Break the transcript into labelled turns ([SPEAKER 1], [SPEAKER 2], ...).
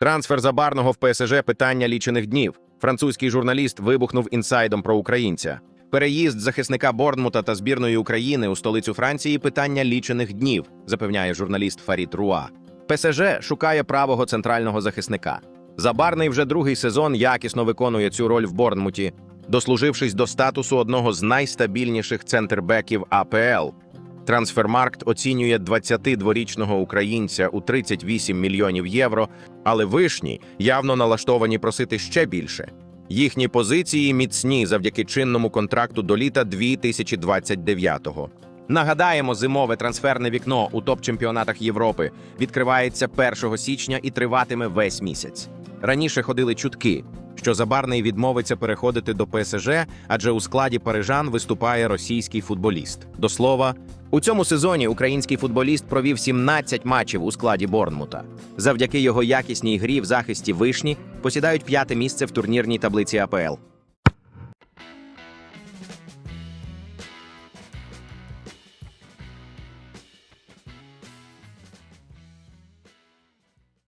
[SPEAKER 1] Трансфер забарного в ПСЖ питання лічених днів. Французький журналіст вибухнув інсайдом про українця. Переїзд захисника Борнмута та збірної України у столицю Франції питання лічених днів, запевняє журналіст Фарід Руа. ПСЖ шукає правого центрального захисника. Забарний вже другий сезон якісно виконує цю роль в Борнмуті, дослужившись до статусу одного з найстабільніших центрбеків АПЛ. Трансфермаркт оцінює 22-річного українця у 38 мільйонів євро, але вишні явно налаштовані просити ще більше. Їхні позиції міцні завдяки чинному контракту до літа 2029-го. Нагадаємо, зимове трансферне вікно у топ-чемпіонатах Європи відкривається 1 січня і триватиме весь місяць. Раніше ходили чутки, що Забарний відмовиться переходити до ПСЖ, адже у складі парижан виступає російський футболіст. До слова, у цьому сезоні український футболіст провів 17 матчів у складі Борнмута. Завдяки його якісній грі в захисті вишні посідають п'яте місце в турнірній таблиці АПЛ.